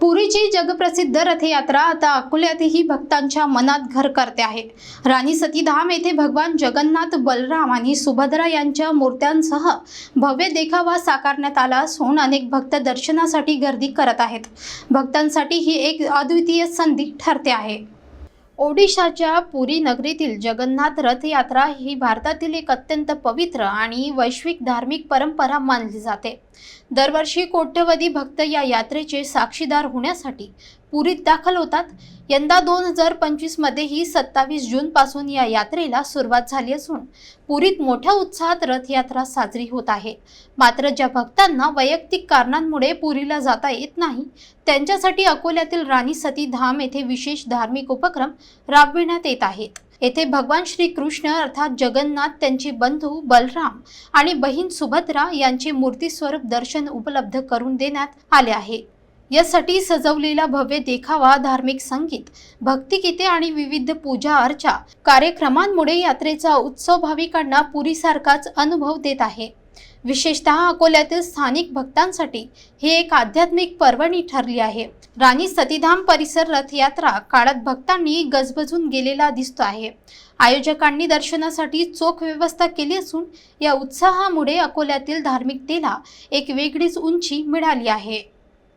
पुरीची जगप्रसिद्ध रथयात्रा आता अकोल्यातही भक्तांच्या मनात घर करते आहे. राणी सतीधाम येथे भगवान जगन्नाथ बलराम आणि सुभद्रा यांच्या मूर्त्यांसह भव्य देखावा साकारण्यात आला असून अनेक भक्त दर्शनासाठी गर्दी करत आहेत. भक्तांसाठी ही एक अद्वितीय संधी ठरते आहे. ओडिशाच्या पुरी नगरीतील जगन्नाथ रथयात्रा ही भारतातील एक अत्यंत पवित्र आणि वैश्विक धार्मिक परंपरा मानली जाते. दरवर्षी कोट्यवधी भक्त या यात्रेचे साक्षीदार होण्यासाठी पुरीत दाखल होतात. यंदा दोन हजार पंचवीसमध्येही सत्तावीस जूनपासून या यात्रेला सुरुवात झाली असून पुरीत मोठ्या उत्साहात रथयात्रा साजरी होत आहे. मात्र ज्या भक्तांना वैयक्तिक कारणांमुळे पुरीला जाता येत नाही त्यांच्यासाठी अकोल्यातील राणी सती धाम येथे विशेष धार्मिक उपक्रम राबविण्यात येत आहेत. येथे भगवान श्री कृष्ण अर्थात जगन्नाथ त्यांचे बंधू बलराम आणि बहीण सुभद्रा यांचे मूर्तीस्वरूप दर्शन उपलब्ध करून देण्यात आले आहे. यासाठी सजवलेला भव्य देखावा धार्मिक संगीत भक्तिगीते आणि विविध पूजा अर्चा कार्यक्रमांमुळे यात्रेचा उत्सव भाविकांना पुरीसारखाच अनुभव देत आहे. विशेषतः अकोल्यातील स्थानिक भक्तांसाठी ही एक आध्यात्मिक पर्वणी ठरली आहे. राणी सतीधाम परिसर रथयात्रा काळात भक्तांनी गजबजून गेलेला दिसतो आहे. आयोजकांनी दर्शनासाठी चोख व्यवस्था केली असून या उत्साहामुळे अकोल्यातील धार्मिकतेला एक वेगळीच उंची मिळाली आहे.